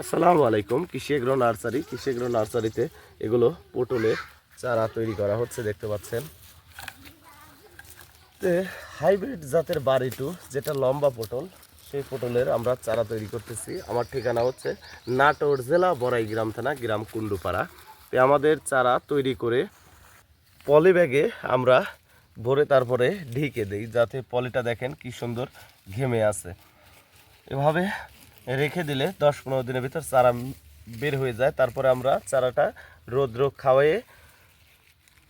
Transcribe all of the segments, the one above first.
আসসালামু আলাইকুম। কৃষি এগ্রো নার্সারি। কৃষি এগ্রো নার্সারিতে এগুলো পটলের চারা তৈরি করা হচ্ছে, দেখতে পাচ্ছেন। হাইব্রিড জাতের বাড়িটু, যেটা লম্বা পটল, সেই পটলের আমরা চারা তৈরি করতেছি। আমার ঠিকানা হচ্ছে নাটোর জেলা বড়াই গ্রাম থানা, গ্রাম কুন্ডুপাড়া তে আমাদের চারা তৈরি করে পলি ব্যাগে আমরা ভরে তারপরে ঢেকে দেই, যাতে পলিটা দেখেন কি সুন্দর ঘেমে আছে। এভাবে রেখে দিলে দশ পনেরো দিনের ভিতর চারা বের হয়ে যায়। তারপরে আমরা চারাটা রোদ্র খাওয়ায়ে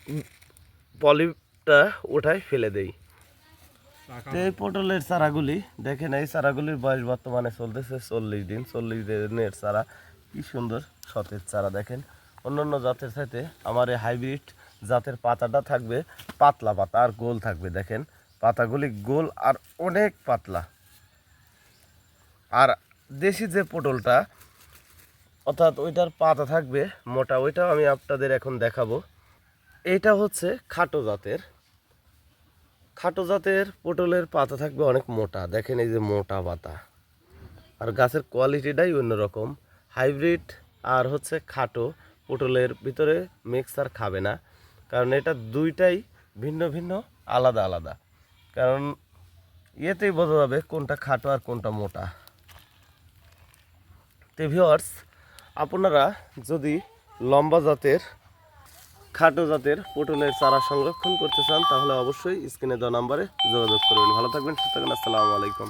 উম, পলিটা ওঠায় ফেলে দেই। এই পটলের চারাগুলি দেখেন এই চারাগুলির বয়স বর্তমানে চলতেছে চল্লিশ দিন। চল্লিশ দিনের চারা কি সুন্দর সতেজ চারা দেখেন। অন্যান্য জাতের সাথে আমার এই হাইব্রিড জাতের পাতাটা থাকবে পাতলা পাতা আর গোল থাকবে দেখেন। পাতাগুলি গোল আর অনেক পাতলা। আর দেশি যে পটলটা, অর্থাৎ ওইটার পাতা থাকবে মোটা, ওইটাও আমি আপনাদের এখন দেখাবো। এটা হচ্ছে খাটো জাতের। খাটো জাতের পটলের পাতা থাকবে অনেক মোটা। দেখেন এই যে মোটা পাতা। আর গাছের কোয়ালিটিটাই অন্যরকম। হাইব্রিড আর হচ্ছে খাটো পটলের ভিতরে মিক্সার খাবে না। কারণ এটা দুইটাই ভিন্ন ভিন্ন, আলাদা আলাদা। কারণ ইয়েতেই বোঝা যাবে কোনটা খাটো আর কোনটা মোটা। তো ভিওয়ার্স আপনারা যদি লম্বা জাতের, খাটো জাতের পটলের চারা সংরক্ষণ করতে চান, তাহলে অবশ্যই স্ক্রিনে দেওয়া নাম্বারে যোগাযোগ করবেন। ভালো থাকবেন, সুস্থ থাকবেন, আসসালামু আলাইকুম।